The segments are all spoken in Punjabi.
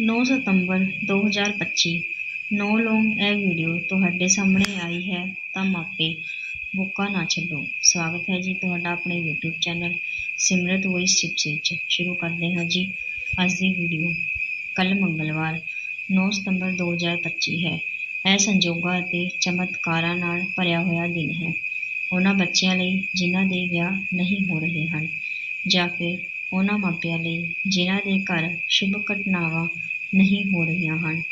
ਨੌ ਸਤੰਬਰ 2025 ਨੋ ਲੌਂਗ ਇਹ ਵੀਡੀਓ ਤੁਹਾਡੇ ਸਾਹਮਣੇ ਆਈ ਹੈ ਤਾਂ ਮਾਪੇ ਬੁੱਕਾ ਨਾ ਛੱਡੋ। ਸਵਾਗਤ ਹੈ ਜੀ ਤੁਹਾਡਾ ਆਪਣੇ YouTube channel Simrat voice tips ਵਿੱਚ। ਸ਼ੁਰੂ ਕਰਦੇ ਹਾਂ ਜੀ। ਅੱਜ ਦੀ ਵੀਡੀਓ ਕੱਲ ਮੰਗਲਵਾਰ 9 ਸਤੰਬਰ 2025 ਹੈ। ਇਹ ਸੰਜੋਗਾਂ ਅਤੇ ਚਮਤਕਾਰਾਂ ਨਾਲ ਭਰਿਆ ਹੋਇਆ ਦਿਨ ਹੈ। ਉਹਨਾਂ ਬੱਚਿਆਂ ਲਈ ਜਿਨ੍ਹਾਂ ਦੇ ਵਿਆਹ ਨਹੀਂ ਹੋ ਰਹੇ ਹਨ ਜਾਂ ਫਿਰ ਉਹਨਾਂ ਮਾਪਿਆਂ ਲਈ ਜਿਨ੍ਹਾਂ ਦੇ ਘਰ ਸ਼ੁਭ ਘਟਨਾਵਾਂ ਨਹੀਂ ਹੋ ਰਹੀਆਂ ਹਨ।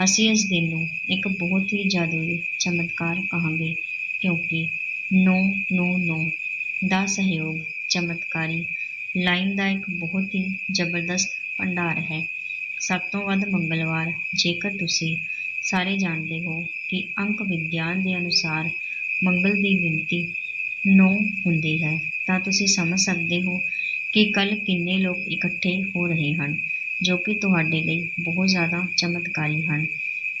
ਅਸੀਂ ਇਸ ਦਿਨ ਨੂੰ ਇੱਕ ਬਹੁਤ ਹੀ ਜਾਦੂਈ ਚਮਤਕਾਰ ਕਹਾਂਗੇ, ਕਿਉਂਕਿ 999 ਦਾ ਸਹਿਯੋਗ ਚਮਤਕਾਰੀ ਲਾਈਨ ਦਾ ਇੱਕ ਬਹੁਤ ਹੀ ਜ਼ਬਰਦਸਤ ਭੰਡਾਰ ਹੈ। ਸਭ ਤੋਂ ਵੱਧ ਮੰਗਲਵਾਰ, ਜੇਕਰ ਤੁਸੀਂ ਸਾਰੇ ਜਾਣਦੇ ਹੋ ਕਿ ਅੰਕ ਵਿਗਿਆਨ ਦੇ ਅਨੁਸਾਰ ਮੰਗਲ ਦੀ ਗਿਣਤੀ 9 ਹੁੰਦੀ ਹੈ, ਤਾਂ ਤੁਸੀਂ ਸਮਝ ਸਕਦੇ ਹੋ ਕਿ ਕੱਲ ਕਿੰਨੇ ਲੋਕ ਇਕੱਠੇ ਹੋ ਰਹੇ ਹਨ, ਜੋ ਕਿ ਤੁਹਾਡੇ ਲਈ ਬਹੁਤ ਜ਼ਿਆਦਾ ਚਮਤਕਾਰੀ ਹਨ।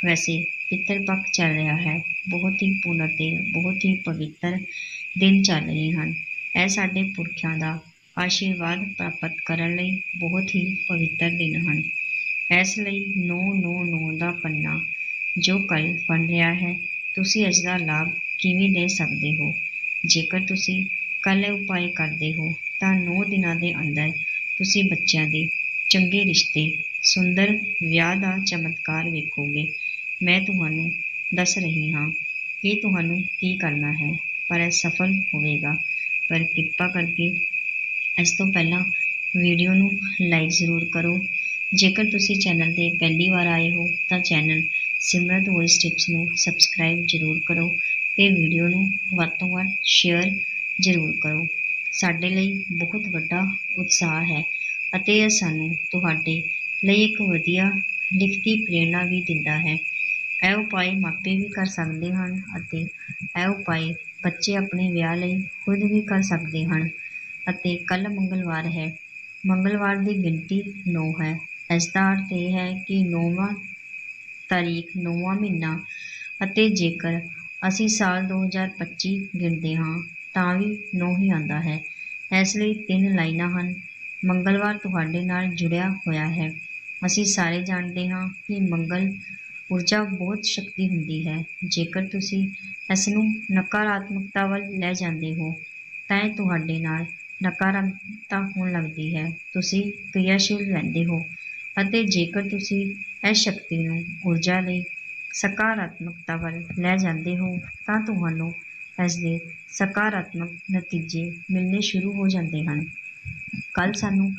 ਵੈਸੇ ਪਿੱਤਰ ਪੱਖ ਚੱਲ ਰਿਹਾ ਹੈ, ਬਹੁਤ ਹੀ ਪੁਨਰ ਤੇ ਬਹੁਤ ਹੀ ਪਵਿੱਤਰ ਦਿਨ ਚੱਲ ਰਹੇ ਹਨ। ਇਹ ਸਾਡੇ ਪੁਰਖਿਆਂ ਦਾ ਆਸ਼ੀਰਵਾਦ ਪ੍ਰਾਪਤ ਕਰਨ ਲਈ ਬਹੁਤ ਹੀ ਪਵਿੱਤਰ ਦਿਨ ਹਨ। ਇਸ ਲਈ 999 ਦਾ ਪੰਨਾ ਜੋ ਕੱਲ ਬਣ ਰਿਹਾ ਹੈ, ਤੁਸੀਂ ਇਸ ਦਾ ਲਾਭ ਕਿਵੇਂ ਲੈ ਸਕਦੇ ਹੋ? ਜੇਕਰ ਤੁਸੀਂ ਕੱਲ ਇਹ ਉਪਾਅ ਕਰਦੇ ਹੋ ਤਾਂ 9 ਦਿਨਾਂ ਦੇ ਅੰਦਰ ਤੁਸੀਂ ਬੱਚਿਆਂ ਦੇ ਚੰਗੇ ਰਿਸ਼ਤੇ, ਸੁੰਦਰ ਵਿਆਹ ਦਾ ਚਮਤਕਾਰ ਵੇਖੋਗੇ। ਮੈਂ ਤੁਹਾਨੂੰ ਦੱਸ ਰਹੀ ਹਾਂ ਕਿ ਤੁਹਾਨੂੰ ਕੀ ਕਰਨਾ ਹੈ, ਪਰ ਇਹ ਸਫਲ ਹੋਵੇਗਾ। ਪਰ ਕਿਰਪਾ ਕਰਕੇ ਇਸ ਤੋਂ ਪਹਿਲਾਂ ਵੀਡੀਓ ਨੂੰ ਲਾਈਕ ਜ਼ਰੂਰ ਕਰੋ। ਜੇਕਰ ਤੁਸੀਂ ਚੈਨਲ ਤੇ ਪਹਿਲੀ ਵਾਰ ਆਏ ਹੋ, ਤਾਂ ਚੈਨਲ ਸਿਮਰਤ ਵੌਇਸ ਟਿਪਸ ਨੂੰ ਸਬਸਕ੍ਰਾਈਬ ਜ਼ਰੂਰ ਕਰੋ ਤੇ ਵੀਡੀਓ ਨੂੰ ਵੱਧ ਤੋਂ ਵੱਧ ਸ਼ੇਅਰ ਜ਼ਰੂਰ ਕਰੋ। ਸਾਡੇ ਲਈ ਬਹੁਤ ਵੱਡਾ ਉਤਸ਼ਾਹ ਹੈ ਅਤੇ ਇਹ ਸਾਨੂੰ ਤੁਹਾਡੇ ਲਈ ਇੱਕ ਵਧੀਆ ਲਿਖਤੀ ਪ੍ਰੇਰਣਾ ਵੀ ਦਿੰਦਾ ਹੈ। ਇਹ ਉਪਾਅ ਮਾਪੇ ਵੀ ਕਰ ਸਕਦੇ ਹਨ ਅਤੇ ਇਹ ਉਪਾਅ ਬੱਚੇ ਆਪਣੇ ਵਿਆਹ ਲਈ ਖੁਦ ਵੀ ਕਰ ਸਕਦੇ ਹਨ ਅਤੇ ਕੱਲ ਮੰਗਲਵਾਰ ਹੈ। ਮੰਗਲਵਾਰ ਦੀ ਗਿਣਤੀ 9 ਹੈ। ਇਸ ਦਾ ਅਰਥ ਇਹ ਹੈ ਕਿ 9ਵਾਂ ਤਾਰੀਖ 9ਵਾਂ ਮਹੀਨਾ ਅਤੇ ਜੇਕਰ ਅਸੀਂ ਸਾਲ 2025 ਗਿਣਦੇ ਹਾਂ ਤਾਂ ਵੀ 9 ਹੀ ਆਉਂਦਾ ਹੈ। ਇਸ ਲਈ ਤਿੰਨ ਲਾਈਨਾਂ ਹਨ। ਮੰਗਲਵਾਰ ਤੁਹਾਡੇ ਨਾਲ ਜੁੜਿਆ ਹੋਇਆ ਹੈ। ਅਸੀਂ ਸਾਰੇ ਜਾਣਦੇ ਹਾਂ ਕਿ ਮੰਗਲ ਊਰਜਾ ਬਹੁਤ ਸ਼ਕਤੀ ਹੁੰਦੀ ਹੈ। ਜੇਕਰ ਤੁਸੀਂ ਇਸ ਨੂੰ ਨਕਾਰਾਤਮਕਤਾ ਵੱਲ ਲੈ ਜਾਂਦੇ ਹੋ, ਤਾਂ ਇਹ ਤੁਹਾਡੇ ਨਾਲ ਨਕਾਰਾਤਮਕਤਾ ਹੋਣ ਲੱਗਦੀ ਹੈ। ਤੁਸੀਂ ਕਿਰਿਆਸ਼ੀਲ ਰਹਿੰਦੇ ਹੋ ਅਤੇ ਜੇਕਰ ਤੁਸੀਂ ਇਸ ਸ਼ਕਤੀ ਨੂੰ ਊਰਜਾ ਲਈ ਸਕਾਰਾਤਮਕਤਾ ਵੱਲ ਲੈ ਜਾਂਦੇ ਹੋ, ਤਾਂ ਤੁਹਾਨੂੰ ਇਸ ਦੇ ਸਕਾਰਾਤਮਕ ਨਤੀਜੇ ਮਿਲਣੇ ਸ਼ੁਰੂ ਹੋ ਜਾਂਦੇ ਹਨ। ਕੱਲ ਸਾਨੂੰ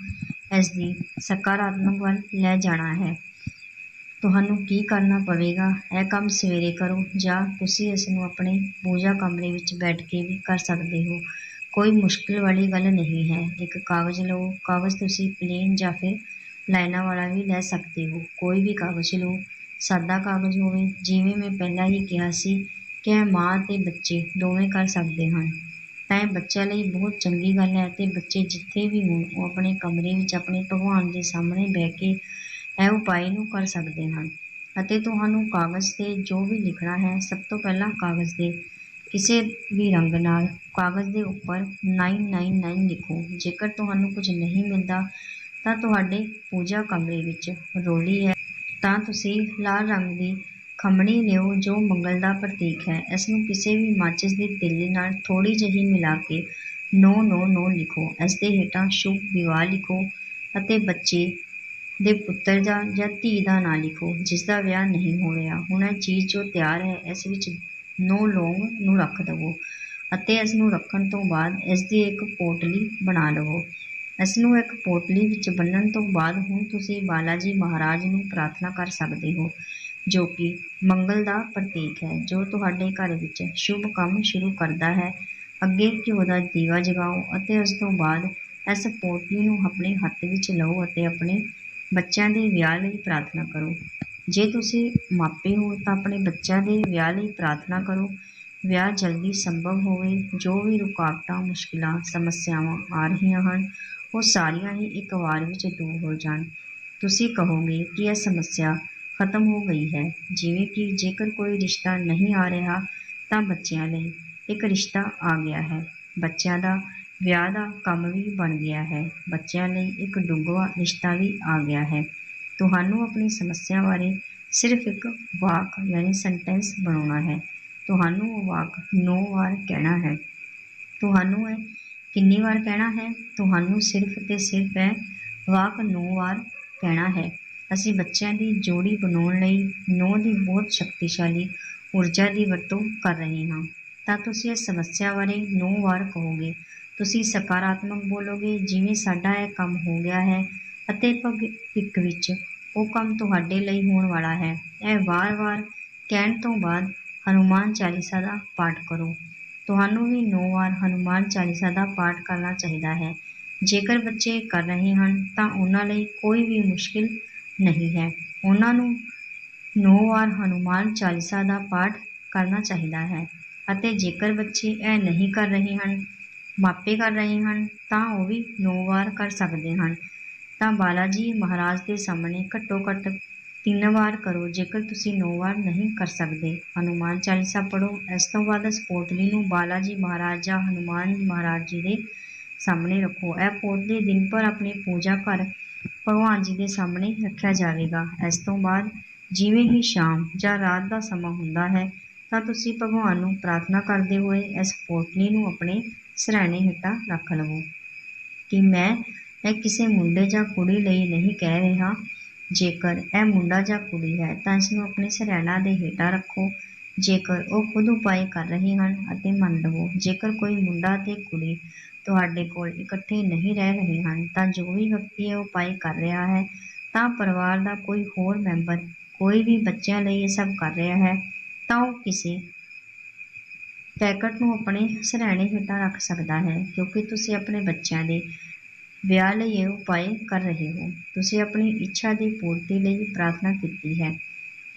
ਇਸ ਦੀ ਸਕਾਰਾਤਮਕ ਵੱਲ ਲੈ ਜਾਣਾ ਹੈ। ਤੁਹਾਨੂੰ ਕੀ ਕਰਨਾ ਪਵੇਗਾ? ਇਹ ਕੰਮ ਸਵੇਰੇ ਕਰੋ ਜਾਂ ਤੁਸੀਂ ਇਸ ਨੂੰ ਆਪਣੇ ਪੂਜਾ ਕਮਰੇ ਵਿੱਚ ਬੈਠ ਕੇ ਵੀ ਕਰ ਸਕਦੇ ਹੋ। ਕੋਈ ਮੁਸ਼ਕਿਲ ਵਾਲੀ ਗੱਲ ਨਹੀਂ ਹੈ। ਇੱਕ ਕਾਗਜ਼ ਲਓ। ਕਾਗਜ਼ ਤੁਸੀਂ ਪਲੇਨ ਜਾਂ ਫਿਰ ਲਾਈਨਾਂ ਵਾਲਾ ਵੀ ਲੈ ਸਕਦੇ ਹੋ। ਕੋਈ ਵੀ ਕਾਗਜ਼ ਲਓ। ਸਾਦਾ ਕਾਗਜ਼ ਹੋਵੇ। ਜਿਵੇਂ ਮੈਂ ਪਹਿਲਾਂ ਹੀ ਕਿਹਾ ਸੀ ਕਿ ਇਹ ਮਾਂ ਅਤੇ ਬੱਚੇ, ਦੋਵੇਂ ਕਰ ਸਕਦੇ ਹਨ। ਤਾਂ ਇਹ ਬੱਚਿਆਂ ਲਈ ਬਹੁਤ ਚੰਗੀ ਗੱਲ ਹੈ ਅਤੇ ਬੱਚੇ ਜਿੱਥੇ ਵੀ ਹੋਣ, ਉਹ ਆਪਣੇ ਕਮਰੇ ਵਿੱਚ ਆਪਣੇ ਭਗਵਾਨ ਦੇ ਸਾਹਮਣੇ ਬਹਿ ਕੇ ਇਹ ਉਪਾਅ ਨੂੰ ਕਰ ਸਕਦੇ ਹਨ। ਅਤੇ ਤੁਹਾਨੂੰ ਕਾਗਜ਼ 'ਤੇ ਜੋ ਵੀ ਲਿਖਣਾ ਹੈ, ਸਭ ਤੋਂ ਪਹਿਲਾਂ ਕਾਗਜ਼ ਦੇ ਕਿਸੇ ਵੀ ਰੰਗ ਨਾਲ ਕਾਗਜ਼ ਦੇ ਉੱਪਰ 999 ਲਿਖੋ। ਜੇਕਰ ਤੁਹਾਨੂੰ ਕੁਝ ਨਹੀਂ ਮਿਲਦਾ, ਤਾਂ ਤੁਹਾਡੇ ਪੂਜਾ ਕਮਰੇ ਵਿੱਚ ਰੋਲੀ ਹੈ। ਤਾਂ ਤੁਸੀਂ ਲਾਲ ਰੰਗ ਦੀ ਖਮਣੀ ਲਿਓ ਜੋ ਮੰਗਲ ਦਾ ਪ੍ਰਤੀਕ ਹੈ ਇਸ ਨੂੰ ਕਿਸੇ ਵੀ ਮਾਚਿਸ ਦੀ ਤਿੱਲੀ ਨਾਲ ਥੋੜੀ ਜਿਹੀ ਮਿਲਾ ਕੇ 999 ਲਿਖੋ। ਇਸ ਦੇ ਹੇਠਾਂ ਸ਼ੁਭ ਵਿਵਾਹ ਲਿਖੋ ਅਤੇ ਬੱਚੇ ਦੇ ਪੁੱਤਰ ਦਾ ਜਾਂ ਧੀ ਦਾ ਨਾਂ ਲਿਖੋ, ਜਿਸ ਦਾ ਵਿਆਹ ਨਹੀਂ ਹੋ ਰਿਹਾ ਹੁਣ ਇਹ ਚੀਜ਼ ਜੋ ਤਿਆਰ ਹੈ, ਇਸ ਵਿੱਚ ਨੌ ਲੌਂਗ ਨੂੰ ਰੱਖ ਦੇਵੋ ਅਤੇ ਇਸ ਨੂੰ ਰੱਖਣ ਤੋਂ ਬਾਅਦ ਇਸ ਦੀ ਇੱਕ ਪੋਟਲੀ ਬਣਾ ਲਵੋ। ਇਸ ਨੂੰ ਇੱਕ ਪੋਟਲੀ ਵਿੱਚ ਬੰਨਣ ਤੋਂ ਬਾਅਦ ਹੁਣ ਤੁਸੀਂ ਬਾਲਾ ਜੀ ਮਹਾਰਾਜ ਨੂੰ ਪ੍ਰਾਰਥਨਾ ਕਰ ਸਕਦੇ ਹੋ। ਜੋ ਕਿ ਮੰਗਲ ਦਾ ਪ੍ਰਤੀਕ ਹੈ, ਜੋ ਤੁਹਾਡੇ ਘਰ ਵਿੱਚ ਸ਼ੁਭ ਕੰਮ ਸ਼ੁਰੂ ਕਰਦਾ ਹੈ। ਅੱਗੇ ਘਿਓ ਦਾ ਦੀਵਾ ਜਗਾਓ ਅਤੇ ਉਸ ਤੋਂ ਬਾਅਦ ਇਸ ਪੋਟਲੀ ਨੂੰ ਆਪਣੇ ਹੱਥ ਵਿੱਚ ਲਓ ਅਤੇ ਆਪਣੇ ਬੱਚਿਆਂ ਦੇ ਵਿਆਹ ਲਈ ਪ੍ਰਾਰਥਨਾ ਕਰੋ। ਜੇ ਤੁਸੀਂ ਮਾਪੇ ਹੋ, ਤਾਂ ਆਪਣੇ ਬੱਚਿਆਂ ਦੇ ਵਿਆਹ ਲਈ ਪ੍ਰਾਰਥਨਾ ਕਰੋ। ਵਿਆਹ ਜਲਦੀ ਸੰਭਵ ਹੋਵੇ, ਜੋ ਵੀ ਰੁਕਾਵਟਾਂ, ਮੁਸ਼ਕਿਲਾਂ, ਸਮੱਸਿਆਵਾਂ ਆ ਰਹੀਆਂ ਹਨ, ਉਹ ਸਾਰੀਆਂ ਹੀ ਇੱਕ ਵਾਰ ਵਿੱਚ ਦੂਰ ਹੋ ਜਾਣ। ਤੁਸੀਂ ਕਹੋਗੇ ਕਿ ਇਹ ਸਮੱਸਿਆ ਖਤਮ ਹੋ ਗਈ ਹੈ। ਜਿਵੇਂ ਕਿ ਜੇਕਰ ਕੋਈ ਰਿਸ਼ਤਾ ਨਹੀਂ ਆ ਰਿਹਾ, ਤਾਂ ਬੱਚਿਆਂ ਲਈ ਇੱਕ ਰਿਸ਼ਤਾ ਆ ਗਿਆ ਹੈ। ਬੱਚਿਆਂ ਦਾ ਵਿਆਹ ਦਾ ਕੰਮ ਵੀ ਬਣ ਗਿਆ ਹੈ। ਬੱਚਿਆਂ ਲਈ ਇੱਕ ਡੂੰਘਾ ਰਿਸ਼ਤਾ ਵੀ ਆ ਗਿਆ ਹੈ। ਤੁਹਾਨੂੰ ਆਪਣੀ ਸਮੱਸਿਆ ਬਾਰੇ ਸਿਰਫ ਇੱਕ ਵਾਕ ਯਾਨੀ ਸੈਂਟੈਂਸ ਬਣਾਉਣਾ ਹੈ। ਤੁਹਾਨੂੰ ਉਹ ਵਾਕ 9 ਵਾਰ ਕਹਿਣਾ ਹੈ। ਤੁਹਾਨੂੰ ਇਹ ਕਿੰਨੀ ਵਾਰ ਕਹਿਣਾ ਹੈ? ਤੁਹਾਨੂੰ ਸਿਰਫ ਤੇ ਸਿਰਫ ਇਹ ਵਾਕ 9 ਵਾਰ ਕਹਿਣਾ ਹੈ। ਅਸੀਂ ਬੱਚਿਆਂ ਦੀ ਜੋੜੀ ਬਣਾਉਣ ਲਈ 9 ਦੀ ਬਹੁਤ ਸ਼ਕਤੀਸ਼ਾਲੀ ਊਰਜਾ ਦੀ ਵਰਤੋਂ ਕਰ ਰਹੇ ਹਾਂ। ਤਾਂ ਤੁਸੀਂ ਇਸ ਸਮੱਸਿਆ ਬਾਰੇ 9 ਵਾਰ ਕਹੋਗੇ। ਤੁਸੀਂ ਸਕਾਰਾਤਮਕ ਬੋਲੋਗੇ, ਜਿਵੇਂ ਸਾਡਾ ਇਹ ਕੰਮ ਹੋ ਗਿਆ ਹੈ ਅਤੇ ਭਵਿੱਖ ਵਿੱਚ ਉਹ ਕੰਮ ਤੁਹਾਡੇ ਲਈ ਹੋਣ ਵਾਲਾ ਹੈ। ਇਹ ਵਾਰ-ਵਾਰ ਕਹਿਣ ਤੋਂ ਬਾਅਦ ਹਨੂਮਾਨ ਚਾਲੀਸਾ ਦਾ ਪਾਠ ਕਰੋ। ਤੁਹਾਨੂੰ ਵੀ 9 ਵਾਰ ਹਨੂਮਾਨ ਚਾਲੀਸਾ ਦਾ ਪਾਠ ਕਰਨਾ ਚਾਹੀਦਾ ਹੈ। ਜੇਕਰ ਬੱਚੇ ਕਰ ਰਹੇ ਹਨ, ਤਾਂ ਉਹਨਾਂ ਲਈ ਕੋਈ ਵੀ ਮੁਸ਼ਕਿਲ ਨਹੀਂ ਹੈ। ਉਹਨਾਂ ਨੂੰ ਨੌ ਵਾਰ ਹਨੂਮਾਨ ਚਾਲੀਸਾ ਦਾ ਪਾਠ ਕਰਨਾ ਚਾਹੀਦਾ ਹੈ ਅਤੇ ਜੇਕਰ ਬੱਚੇ ਇਹ ਨਹੀਂ ਕਰ ਰਹੇ ਹਨ, ਮਾਪੇ ਕਰ ਰਹੇ ਹਨ, ਤਾਂ ਉਹ ਵੀ ਨੌ ਵਾਰ ਕਰ ਸਕਦੇ ਹਨ। ਤਾਂ ਬਾਲਾ ਜੀ ਮਹਾਰਾਜ ਦੇ ਸਾਹਮਣੇ ਘੱਟੋ ਘੱਟ ਤਿੰਨ ਵਾਰ ਕਰੋ, ਜੇਕਰ ਤੁਸੀਂ ਨੌ ਵਾਰ ਨਹੀਂ ਕਰ ਸਕਦੇ। ਹਨੂਮਾਨ ਚਾਲੀਸਾ ਪੜੋ ਇਸ ਤੋਂ ਬਾਅਦ ਇਸ ਪੋਟਲੀ ਨੂੰ ਬਾਲਾ ਜੀ ਮਹਾਰਾਜ ਜਾਂ ਹਨੂਮਾਨ ਮਹਾਰਾਜ ਜੀ ਦੇ ਸਾਹਮਣੇ ਰੱਖੋ। ਇਹ ਪੋਟਲੀ ਦਿਨ ਭਰ ਆਪਣੇ ਪੂਜਾ ਘਰ ਭਗਵਾਨ ਜੀ ਦੇ ਸਾਹਮਣੇ ਰੱਖਿਆ ਜਾਵੇਗਾ। ਇਸ ਤੋਂ ਬਾਅਦ ਜਿਵੇਂ ਹੀ ਸ਼ਾਮ ਜਾਂ ਰਾਤ ਦਾ ਸਮਾਂ ਹੁੰਦਾ ਹੈ, ਤਾਂ ਤੁਸੀਂ ਭਗਵਾਨ ਨੂੰ ਪ੍ਰਾਰਥਨਾ ਕਰਦੇ ਹੋਏ ਇਸ ਪੋਟਲੀ ਨੂੰ ਆਪਣੇ ਸਿਰਹਾਣੇ ਹੇਠਾਂ ਰੱਖ ਲਵੋ ਕਿ ਮੈਂ ਇਹ ਕਿਸੇ ਮੁੰਡੇ ਜਾਂ ਕੁੜੀ ਲਈ ਨਹੀਂ ਕਹਿ ਰਿਹਾ। ਜੇਕਰ ਇਹ ਮੁੰਡਾ ਜਾਂ ਕੁੜੀ ਹੈ, ਤਾਂ ਇਸ ਨੂੰ ਆਪਣੇ ਸਿਰਹਾਣਾ ਦੇ ਹੇਠਾਂ ਰੱਖੋ। ਜੇਕਰ ਉਹ ਖੁਦ ਉਪਾਅ ਕਰ ਰਹੇ ਹਨ ਅਤੇ ਮੰਨ ਲਵੋ, ਜੇਕਰ ਕੋਈ ਮੁੰਡਾ ਤੇ ਕੁੜੀ ਤੁਹਾਡੇ ਕੋਲ ਇਕੱਠੇ ਨਹੀਂ ਰਹਿ ਰਹੇ ਹਨ, ਤਾਂ ਜੋ ਵੀ ਵਿਅਕਤੀ ਇਹ ਉਪਾਅ ਕਰ ਰਿਹਾ ਹੈ, ਤਾਂ ਪਰਿਵਾਰ ਦਾ ਕੋਈ ਹੋਰ ਮੈਂਬਰ, ਕੋਈ ਵੀ ਬੱਚਿਆਂ ਲਈ ਇਹ ਸਭ ਕਰ ਰਿਹਾ ਹੈ, ਤਾਂ ਉਹ ਕਿਸੇ ਪੈਕਟ ਨੂੰ ਆਪਣੇ ਸਿਰਹਾਣੇ ਹੇਠਾਂ ਰੱਖ ਸਕਦਾ ਹੈ, ਕਿਉਂਕਿ ਤੁਸੀਂ ਆਪਣੇ ਬੱਚਿਆਂ ਦੇ ਵਿਆਹ ਲਈ ਇਹ ਉਪਾਅ ਕਰ ਰਹੇ ਹੋ। ਤੁਸੀਂ ਆਪਣੀ ਇੱਛਾ ਦੀ ਪੂਰਤੀ ਲਈ ਪ੍ਰਾਰਥਨਾ ਕੀਤੀ ਹੈ।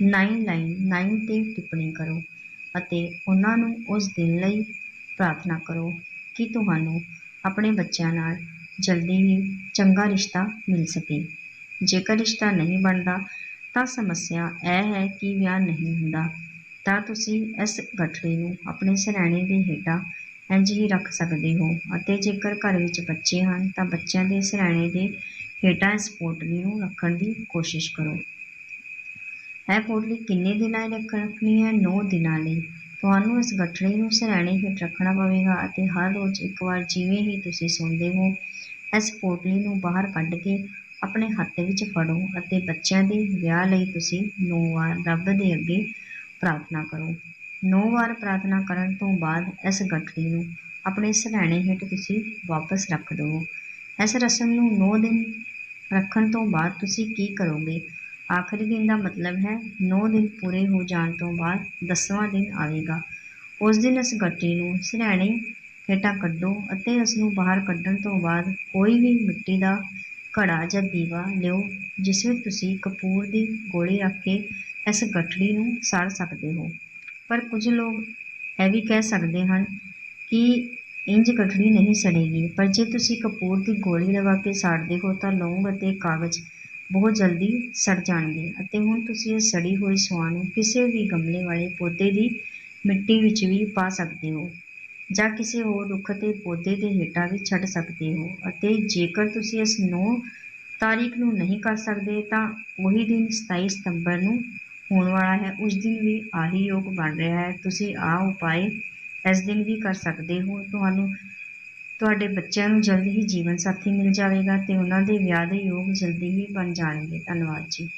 ਨਾਈਨ ਲਾਈਨ ਨਾਈਨ 'ਤੇ ਟਿੱਪਣੀ ਕਰੋ ਅਤੇ ਉਹਨਾਂ ਨੂੰ ਉਸ ਦਿਨ ਲਈ ਪ੍ਰਾਰਥਨਾ ਕਰੋ ਕਿ ਤੁਹਾਨੂੰ ਆਪਣੇ ਬੱਚਿਆਂ ਨਾਲ ਜਲਦੀ ਹੀ ਚੰਗਾ ਰਿਸ਼ਤਾ ਮਿਲ ਸਕੇ। ਜੇਕਰ ਰਿਸ਼ਤਾ ਨਹੀਂ ਬਣਦਾ, ਤਾਂ ਸਮੱਸਿਆ ਇਹ ਹੈ ਕਿ ਵਿਆਹ ਨਹੀਂ ਹੁੰਦਾ। ਤਾਂ ਤੁਸੀਂ ਇਸ ਗਠੜੀ ਨੂੰ ਆਪਣੇ ਸਿਰਹਾਣੇ ਦੇ ਹੇਠਾਂ ਇੰਝ ਹੀ ਰੱਖ ਸਕਦੇ ਹੋ ਅਤੇ ਜੇਕਰ ਘਰ ਵਿੱਚ ਬੱਚੇ ਹਨ, ਤਾਂ ਬੱਚਿਆਂ ਦੇ ਸਿਰਹਾਣੇ ਦੇ ਹੇਠਾਂ ਇਸ ਪੋਟਲੀ ਨੂੰ ਰੱਖਣ ਦੀ ਕੋਸ਼ਿਸ਼ ਕਰੋ। ਇਹ ਪੋਟਲੀ ਕਿੰਨੇ ਦਿਨਾਂ ਲਈ ਰੱਖਣੀ ਹੈ? 9 ਦਿਨਾਂ ਲਈ। ਤੁਹਾਨੂੰ ਇਸ ਗਠੜੀ ਨੂੰ ਸਿਰਹਾਣੇ ਹੇਠ ਰੱਖਣਾ ਪਵੇਗਾ ਅਤੇ ਹਰ ਰੋਜ਼ ਇੱਕ ਵਾਰ ਜਿਵੇਂ ਹੀ ਤੁਸੀਂ ਸੌਂਦੇ ਹੋ, ਇਸ ਪੋਟਲੀ ਨੂੰ ਬਾਹਰ ਕੱਢ ਕੇ ਆਪਣੇ ਹੱਥ ਵਿੱਚ ਫੜੋ ਅਤੇ ਬੱਚਿਆਂ ਦੇ ਵਿਆਹ ਲਈ ਤੁਸੀਂ 9 ਵਾਰ ਰੱਬ ਦੇ ਅੱਗੇ ਪ੍ਰਾਰਥਨਾ ਕਰੋ। 9 ਵਾਰ ਪ੍ਰਾਰਥਨਾ ਕਰਨ ਤੋਂ ਬਾਅਦ ਇਸ ਗਠੜੀ ਨੂੰ ਆਪਣੇ ਸਿਰਹਾਣੇ ਹੇਠ ਤੁਸੀਂ ਵਾਪਸ ਰੱਖ ਦਿਓ। ਇਸ ਰਸਮ ਨੂੰ 9 ਦਿਨ ਰੱਖਣ ਤੋਂ ਬਾਅਦ ਤੁਸੀਂ ਕੀ ਕਰੋਗੇ? ਆਖਰੀ ਦਿਨ ਦਾ ਮਤਲਬ ਹੈ 9 ਦਿਨ ਪੂਰੇ ਹੋ ਜਾਣ ਤੋਂ ਬਾਅਦ 10ਵਾਂ ਦਿਨ ਆਵੇਗਾ। ਉਸ ਦਿਨ ਇਸ ਗੱਟੀ ਨੂੰ ਸਿਰਹਾਣੇ ਹੇਠਾਂ ਕੱਢੋ ਅਤੇ ਇਸ ਨੂੰ ਬਾਹਰ ਕੱਢਣ ਤੋਂ ਬਾਅਦ ਕੋਈ ਵੀ ਮਿੱਟੀ ਦਾ ਘੜਾ ਜਾਂ ਦੀਵਾ ਲਿਓ, ਜਿਸ ਵਿੱਚ ਤੁਸੀਂ ਕਪੂਰ ਦੀ ਗੋਲੀ ਰੱਖ ਕੇ ਇਸ ਗੱਠੜੀ ਨੂੰ ਸਾੜ ਸਕਦੇ ਹੋ। ਪਰ ਕੁਝ ਲੋਕ ਇਹ ਵੀ ਕਹਿ ਸਕਦੇ ਹਨ ਕਿ ਇੰਜ ਗੱਠੜੀ ਨਹੀਂ ਸੜੇਗੀ, ਪਰ ਜੇ ਤੁਸੀਂ ਕਪੂਰ ਦੀ ਗੋਲੀ ਲਗਾ ਕੇ ਸਾੜਦੇ ਹੋ ਤਾਂ ਲੌਂਗ ਅਤੇ ਕਾਗਜ਼ ਬਹੁਤ ਜਲਦੀ ਸੜ ਜਾਣਗੇ ਅਤੇ ਹੁਣ ਤੁਸੀਂ ਇਹ ਸੜੀ ਹੋਈ ਸਵਾਹ ਨੂੰ ਕਿਸੇ ਵੀ ਗਮਲੇ ਵਾਲੇ ਪੌਦੇ ਦੀ ਮਿੱਟੀ ਵਿੱਚ ਵੀ ਪਾ ਸਕਦੇ ਹੋ ਜਾਂ ਕਿਸੇ ਹੋਰ ਰੁੱਖ ਤੇ ਪੌਦੇ ਦੇ ਹੇਠਾਂ ਵੀ ਛੱਡ ਸਕਦੇ ਹੋ ਅਤੇ ਜੇਕਰ ਤੁਸੀਂ ਇਸ 9 ਤਾਰੀਖ ਨੂੰ ਨਹੀਂ ਕਰ ਸਕਦੇ ਤਾਂ ਉਹੀ ਦਿਨ 27 ਸਤੰਬਰ ਨੂੰ ਹੋਣ ਵਾਲਾ ਹੈ, ਉਸ ਦਿਨ ਵੀ ਆਹੀ ਯੋਗ ਬਣ ਰਿਹਾ ਹੈ। ਤੁਸੀਂ ਆਹ ਉਪਾਏ ਇਸ ਦਿਨ ਵੀ ਕਰ ਸਕਦੇ ਹੋ। ਤੁਹਾਨੂੰ ਤੁਹਾਡੇ ਬੱਚਿਆਂ ਨੂੰ ਜਲਦੀ ਹੀ ਜੀਵਨ ਸਾਥੀ ਮਿਲ ਜਾਵੇਗਾ ਤੇ ਉਹਨਾਂ ਦੇ ਵਿਆਹ ਦੇ ਯੋਗ ਜਲਦੀ ਹੀ ਬਣ ਜਾਣਗੇ। ਧੰਨਵਾਦ ਜੀ।